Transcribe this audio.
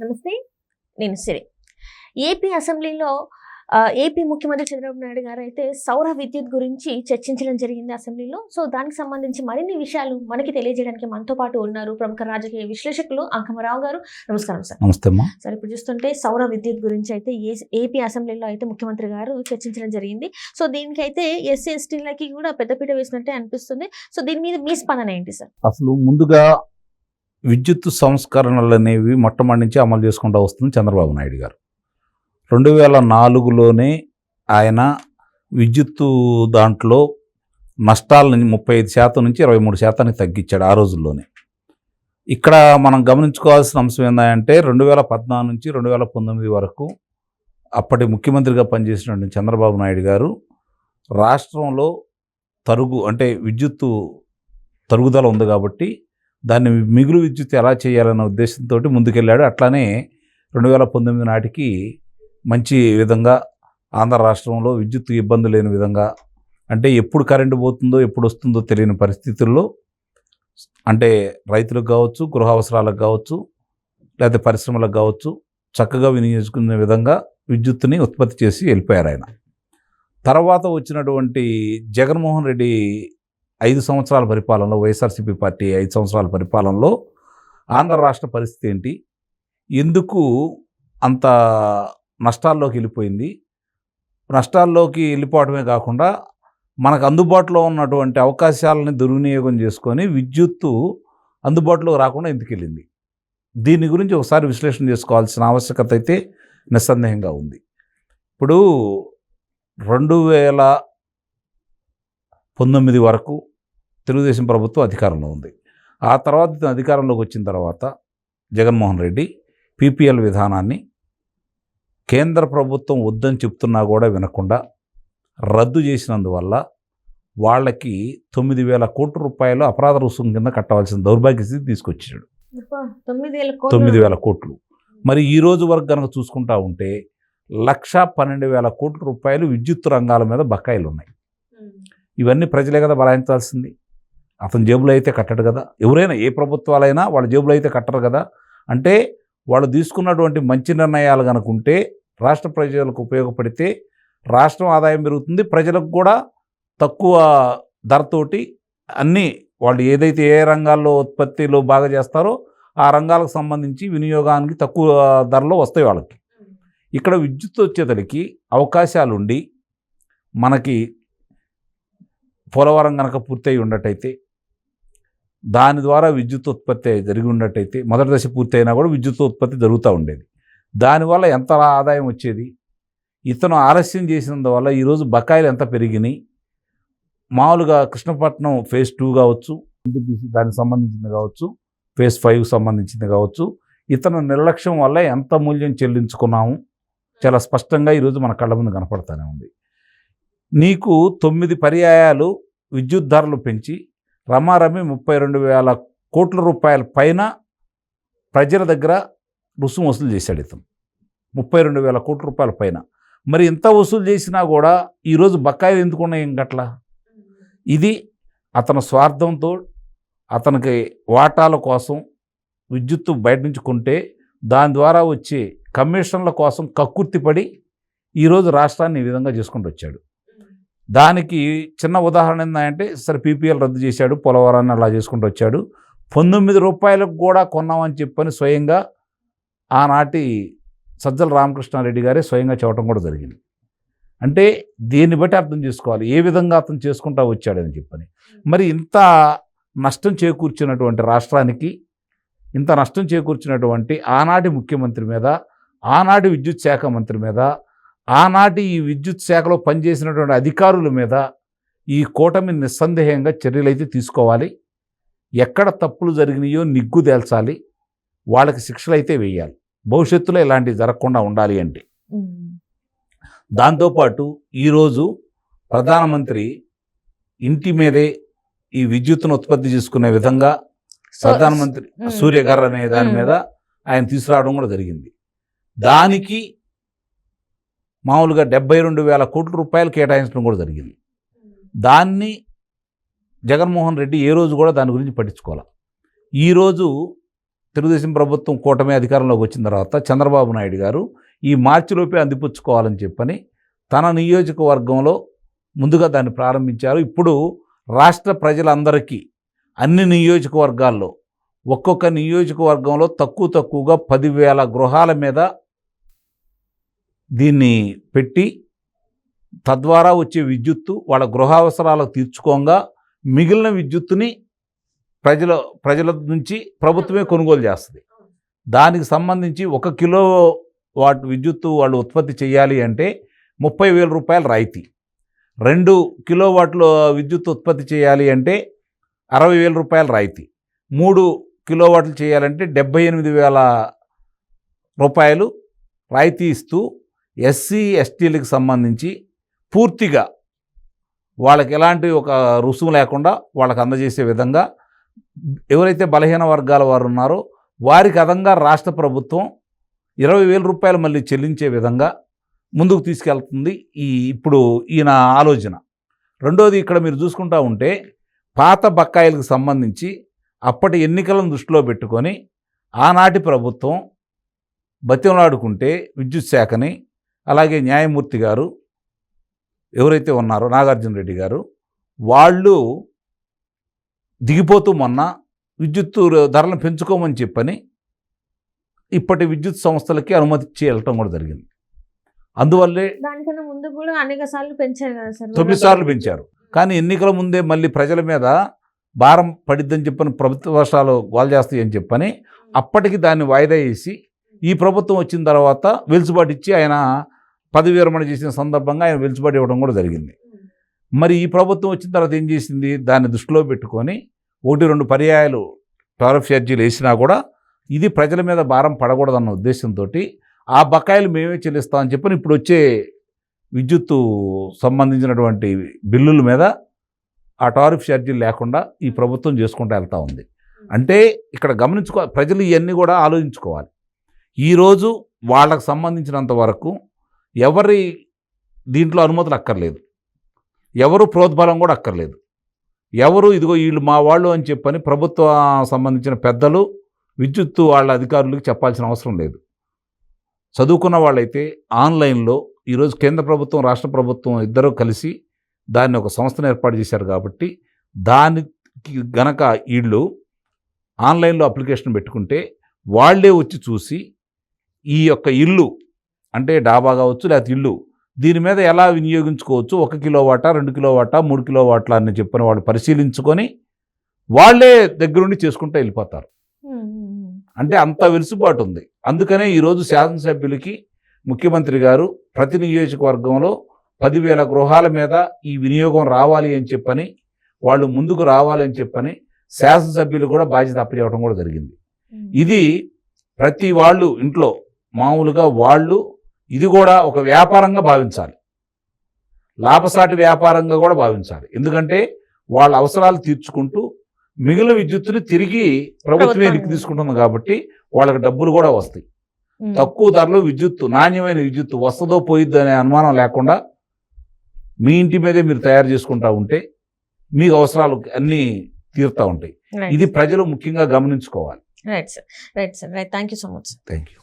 నమస్తే నేను సిరి. ఏపీ అసెంబ్లీలో ఏపీ ముఖ్యమంత్రి చంద్రబాబు నాయుడు గారు అయితే సౌర విద్యుత్ గురించి చర్చించడం జరిగింది అసెంబ్లీలో. సో దానికి సంబంధించి మరిన్ని విషయాలు మనకి తెలియజేయడానికి మనతో పాటు ఉన్నారు ప్రముఖ రాజకీయ విశ్లేషకులు అంకమరావు గారు. నమస్కారం సార్. నమస్తే సార్ ఇప్పుడు చూస్తుంటే సౌర విద్యుత్ గురించి అయితే ఏపీ అసెంబ్లీలో అయితే ముఖ్యమంత్రి గారు చర్చించడం జరిగింది. సో దీనికి అయితే ఎస్సీ ఎస్టీలకి కూడా పెద్దపీట వేసినట్టే అనిపిస్తుంది. సో దీని మీద మీ స్పందన ఏంటి సార్? అసలు ముందుగా విద్యుత్ సంస్కరణలు అనేవి మొట్టమొదటి నుంచి అమలు చేసుకుంటూ వస్తుంది చంద్రబాబు నాయుడు గారు. రెండు వేల నాలుగులోనే ఆయన విద్యుత్తు దాంట్లో నష్టాలని ముప్పై ఐదు శాతం నుంచి ఇరవై మూడు శాతానికి తగ్గించాడు ఆ రోజుల్లోనే. ఇక్కడ మనం గమనించుకోవాల్సిన అంశం ఏంటంటే రెండు వేల పద్నాలుగు నుంచి రెండు వేల పంతొమ్మిది వరకు అప్పటి ముఖ్యమంత్రిగా పనిచేసినటువంటి చంద్రబాబు నాయుడు గారు రాష్ట్రంలో తరుగు అంటే విద్యుత్తు తరుగుదల ఉంది కాబట్టి దాన్ని మిగులు విద్యుత్ ఎలా చేయాలన్న ఉద్దేశంతో ముందుకెళ్ళాడు. అట్లానే రెండు వేల పంతొమ్మిది నాటికి మంచి విధంగా ఆంధ్ర రాష్ట్రంలో విద్యుత్ ఇబ్బంది లేని విధంగా అంటే ఎప్పుడు కరెంటు పోతుందో ఎప్పుడు వస్తుందో తెలియని పరిస్థితుల్లో అంటే రైతులకు కావచ్చు గృహ అవసరాలకు కావచ్చు లేకపోతే పరిశ్రమలకు కావచ్చు చక్కగా వినియోగించుకునే విధంగా విద్యుత్తుని ఉత్పత్తి చేసి వెళ్ళిపోయారు ఆయన. తర్వాత వచ్చినటువంటి జగన్మోహన్ రెడ్డి ఐదు సంవత్సరాల పరిపాలనలో వైఎస్ఆర్సీపీ పార్టీ ఐదు సంవత్సరాల పరిపాలనలో ఆంధ్ర రాష్ట్ర పరిస్థితి ఏంటి? ఎందుకు అంత నష్టాల్లోకి వెళ్ళిపోయింది? నష్టాల్లోకి వెళ్ళిపోవడమే కాకుండా మనకు అందుబాటులో ఉన్నటువంటి అవకాశాలని దుర్వినియోగం చేసుకొని విద్యుత్తు అందుబాటులోకి రాకుండా ఎందుకు వెళ్ళింది? దీని గురించి ఒకసారి విశ్లేషణ చేసుకోవాల్సిన ఆవశ్యకత అయితే నిస్సందేహంగా ఉంది. ఇప్పుడు రెండు వేల పంతొమ్మిది వరకు తెలుగుదేశం ప్రభుత్వం అధికారంలో ఉంది. ఆ తర్వాత అధికారంలోకి వచ్చిన తర్వాత జగన్మోహన్ రెడ్డి పీపీఎల్ విధానాన్ని కేంద్ర ప్రభుత్వం వద్దని చెప్తున్నా కూడా వినకుండా రద్దు చేసినందువల్ల వాళ్ళకి తొమ్మిది వేల కోట్ల రూపాయలు అపరాధ రుసుము కింద కట్టవలసిన దౌర్భాగ్య స్థితి తీసుకొచ్చాడు. తొమ్మిది వేల తొమ్మిది వేల కోట్లు. మరి ఈ రోజు వరకు కనుక చూసుకుంటా ఉంటే లక్ష పన్నెండు వేల కోట్ల రూపాయలు విద్యుత్ రంగాల మీద బకాయిలు ఉన్నాయి ఇవన్నీ ప్రజలే కదా బలాయించాల్సింది. అతని జేబులో అయితే కట్టడు కదా. ఎవరైనా ఏ ప్రభుత్వాలైనా వాళ్ళ జేబులో అయితే కట్టరు కదా. అంటే వాళ్ళు తీసుకున్నటువంటి మంచి నిర్ణయాలు కనుకుంటే రాష్ట్ర ప్రజలకు ఉపయోగపడితే రాష్ట్రం ఆదాయం పెరుగుతుంది. ప్రజలకు కూడా తక్కువ ధరతోటి అన్నీ వాళ్ళు ఏదైతే ఏ రంగాల్లో ఉత్పత్తిలో బాగా చేస్తారో ఆ రంగాలకు సంబంధించి వినియోగానికి తక్కువ ధరలో వస్తాయి వాళ్ళకి. ఇక్కడ విద్యుత్ వచ్చేతలకి అవకాశాలుండి మనకి పోలవరం కనుక పూర్తయి ఉండటైతే దాని ద్వారా విద్యుత్ ఉత్పత్తి జరిగి ఉన్నట్టయితే మొదటి దశ పూర్తయినా కూడా విద్యుత్ ఉత్పత్తి జరుగుతూ ఉండేది. దానివల్ల ఎంత ఆదాయం వచ్చేది? ఇతను ఆలస్యం చేసినందువల్ల ఈరోజు బకాయిలు ఎంత పెరిగినాయి? మామూలుగా కృష్ణపట్నం ఫేజ్ టూ కావచ్చు ఎన్టీపీసీ దానికి సంబంధించింది కావచ్చు ఫేజ్ ఫైవ్ సంబంధించింది కావచ్చు ఇతను నిర్లక్ష్యం వల్ల ఎంత మూల్యం చెల్లించుకున్నాము? చాలా స్పష్టంగా ఈరోజు మన కళ్ళ ముందు కనపడతానే ఉంది. నీకు తొమ్మిది పర్యాయాలు విద్యుత్ ధరలు పెంచి రమారమి ముప్పై రెండు వేల కోట్ల రూపాయల పైన ప్రజల దగ్గర రుసుము వసూలు చేశాడు ఇతను. ముప్పై రెండు వేల కోట్ల రూపాయల పైన. మరి ఇంత వసూలు చేసినా కూడా ఈరోజు బకాయిలు ఎందుకున్నాయి ఇంకట్లా? ఇది అతని స్వార్థంతో అతనికి వాటాల కోసం విద్యుత్తు బయట నుంచి కొంటే దాని ద్వారా వచ్చే కమిషన్ల కోసం కక్కుర్తిపడి ఈరోజు రాష్ట్రాన్ని ఈ విధంగా చేసుకుంటూ వచ్చాడు. దానికి చిన్న ఉదాహరణ ఏంటంటే సరే పీపీఎల్ రద్దు చేశాడు పోలవరాన్ని అలా చేసుకుంటూ వచ్చాడు. పంతొమ్మిది రూపాయలకు కూడా కొన్నామని చెప్పని స్వయంగా ఆనాటి సజ్జల రామకృష్ణారెడ్డి గారే స్వయంగా చెప్పడం కూడా జరిగింది. అంటే దీన్ని బట్టి అర్థం చేసుకోవాలి ఏ విధంగా అతను చేసుకుంటా వచ్చాడని చెప్పని. మరి ఇంత నష్టం చేకూర్చినటువంటి రాష్ట్రానికి ఇంత నష్టం చేకూర్చినటువంటి ఆనాటి ముఖ్యమంత్రి మీద ఆనాటి విద్యుత్ శాఖ మంత్రి మీద ఆనాటి ఈ విద్యుత్ శాఖలో పనిచేసినటువంటి అధికారుల మీద ఈ కూటమి నిస్సందేహంగా చర్యలైతే తీసుకోవాలి. ఎక్కడ తప్పులు జరిగినాయో నిగ్గు తేల్చాలి. వాళ్ళకి శిక్షలు అయితే వేయాలి. భవిష్యత్తులో ఇలాంటివి జరగకుండా ఉండాలి అంటే. దాంతోపాటు ఈరోజు ప్రధానమంత్రి ఇంటి మీదే ఈ విద్యుత్తును ఉత్పత్తి చేసుకునే విధంగా ప్రధానమంత్రి సూర్యఘర్ అనే దాని మీద ఆయన తీసుకురావడం కూడా జరిగింది. దానికి మామూలుగా డెబ్బై రెండు వేల కోట్ల రూపాయలు కేటాయించడం కూడా జరిగింది. దాన్ని జగన్మోహన్ రెడ్డి ఏ రోజు కూడా దాని గురించి పట్టించుకోవాలి. ఈరోజు తెలుగుదేశం ప్రభుత్వం కూటమి అధికారంలోకి వచ్చిన తర్వాత చంద్రబాబు నాయుడు గారు ఈ మార్చిలోపే అందిపుచ్చుకోవాలని చెప్పని తన నియోజకవర్గంలో ముందుగా దాన్ని ప్రారంభించారు. ఇప్పుడు రాష్ట్ర ప్రజలందరికీ అన్ని నియోజకవర్గాల్లో ఒక్కొక్క నియోజకవర్గంలో తక్కువ తక్కువగా పదివేల గృహాల మీద దీన్ని పెట్టి తద్వారా వచ్చే విద్యుత్తు వాళ్ళ గృహావసరాలకు తీర్చుకోగా మిగిలిన విద్యుత్తుని ప్రజల ప్రజల నుంచి ప్రభుత్వమే కొనుగోలు చేస్తుంది. దానికి సంబంధించి ఒక కిలో వాట్ విద్యుత్తు వాళ్ళు ఉత్పత్తి చేయాలి అంటే ముప్పై వేల రూపాయలు రాయితీ. రెండు కిలో వాట్లు విద్యుత్ ఉత్పత్తి చేయాలి అంటే అరవై వేల రూపాయలు రాయితీ. మూడు కిలో వాట్లు చేయాలంటే డెబ్బై ఎనిమిది వేల రూపాయలు రాయితీ ఇస్తూ ఎస్సీ ఎస్టీలకు సంబంధించి పూర్తిగా వాళ్ళకి ఎలాంటి ఒక రుసుము లేకుండా వాళ్ళకి అందజేసే విధంగా ఎవరైతే బలహీన వర్గాల వారు ఉన్నారో వారికి అదంగా రాష్ట్ర ప్రభుత్వం ఇరవై వేల రూపాయలు మళ్ళీ చెల్లించే విధంగా ముందుకు తీసుకెళ్తుంది ఈ ఇప్పుడు ఈయన ఆలోచన. రెండోది ఇక్కడ మీరు చూసుకుంటా ఉంటే పాత బకాయిలకు సంబంధించి అప్పటి ఎన్నికలను దృష్టిలో పెట్టుకొని ఆనాటి ప్రభుత్వం బతిమలాడుకుంటే విద్యుత్ శాఖని అలాగే న్యాయమూర్తి గారు ఎవరైతే ఉన్నారో నాగార్జున రెడ్డి గారు వాళ్ళు దిగిపోతూ మొన్న విద్యుత్తు ధరలను పెంచుకోమని చెప్పని ఇప్పటి విద్యుత్ సంస్థలకి అనుమతి ఇచ్చి వెళ్ళటం కూడా జరిగింది. అందువల్లే దానికన్నా ముందు కూడా అనేక సార్లు పెంచారు కదా సార్. తొమ్మిది సార్లు పెంచారు. కానీ ఎన్నికల ముందే మళ్ళీ ప్రజల మీద భారం పడిద్దని చెప్పని ప్రభుత్వ వర్షాలు గోల్ చేస్తాయి అని చెప్పని అప్పటికి దాన్ని వాయిదా వేసి ఈ ప్రభుత్వం వచ్చిన తర్వాత వెలుసుబాటు ఇచ్చి ఆయన పదవి విరమణ చేసిన సందర్భంగా ఆయన వెలుసుబాటు ఇవ్వడం కూడా జరిగింది. మరి ఈ ప్రభుత్వం వచ్చిన తర్వాత ఏం చేసింది? దాన్ని దృష్టిలో పెట్టుకొని ఒకటి రెండు పర్యాయాలు టారిఫ్ ఛార్జీలు వేసినా కూడా ఇది ప్రజల మీద భారం పడకూడదన్న ఉద్దేశంతో ఆ బకాయిలు మేమే చెల్లిస్తామని చెప్పని ఇప్పుడు వచ్చే విద్యుత్తు సంబంధించినటువంటి బిల్లుల మీద ఆ టారిఫ్ ఛార్జీలు లేకుండా ఈ ప్రభుత్వం చేసుకుంటూ వెళ్తూ ఉంది. అంటే ఇక్కడ గమనించుకో ప్రజలు ఇవన్నీ కూడా ఆలోచించుకోవాలి. ఈరోజు వాళ్ళకు సంబంధించినంత వరకు ఎవరి దీంట్లో అనుమతులు అక్కర్లేదు. ఎవరు ప్రోద్బలం కూడా అక్కర్లేదు. ఎవరు ఇదిగో వీళ్ళు మా వాళ్ళు అని చెప్పని ప్రభుత్వ సంబంధించిన పెద్దలు విద్యుత్తు వాళ్ళ అధికారులకు చెప్పాల్సిన అవసరం లేదు. చదువుకున్న వాళ్ళైతే ఆన్లైన్లో ఈరోజు కేంద్ర ప్రభుత్వం రాష్ట్ర ప్రభుత్వం ఇద్దరూ కలిసి దాన్ని ఒక సంస్థను ఏర్పాటు చేశారు కాబట్టి దానికి గనక వీళ్ళు ఆన్లైన్లో అప్లికేషన్ పెట్టుకుంటే వాళ్ళే వచ్చి చూసి ఈ యొక్క ఇల్లు అంటే డాబా కావచ్చు లేకపోతే ఇల్లు దీని మీద ఎలా వినియోగించుకోవచ్చు ఒక కిలో వాటా రెండు కిలో వాటా మూడు కిలో వాటా అని చెప్పిన వాళ్ళు పరిశీలించుకొని వాళ్ళే దగ్గరుండి చేసుకుంటూ వెళ్ళిపోతారు. అంటే అంత వెలుసుబాటు ఉంది అందుకనే ఈరోజు శాసనసభ్యులకి ముఖ్యమంత్రి గారు ప్రతి నియోజకవర్గంలో పదివేల గృహాల మీద ఈ వినియోగం రావాలి అని చెప్పని వాళ్ళు ముందుకు రావాలి అని చెప్పని శాసనసభ్యులు కూడా బాధ్యత అప్పచెప్పడం కూడా జరిగింది. ఇది ప్రతి వాళ్ళు ఇంట్లో మామూలుగా వాళ్ళు ఇది కూడా ఒక వ్యాపారంగా భావించాలి. లాభసాటి వ్యాపారంగా కూడా భావించాలి. ఎందుకంటే వాళ్ళ అవసరాలు తీర్చుకుంటూ మిగిలిన విద్యుత్తుని తిరిగి ప్రభుత్వమే ప్రభుత్వం. ఎనికి తీసుకుంటుంది కాబట్టి వాళ్ళకి డబ్బులు కూడా వస్తాయి. తక్కువ ధరలో విద్యుత్తు నాణ్యమైన విద్యుత్తు వస్తుందో పోయిద్దో అనే అనుమానం లేకుండా మీ ఇంటి మీదే మీరు తయారు చేసుకుంటా ఉంటే మీకు అవసరాలు అన్నీ తీరుతూ ఉంటాయి. ఇది ప్రజలు ముఖ్యంగా గమనించుకోవాలి. Right sir right sir right thank you so much thank you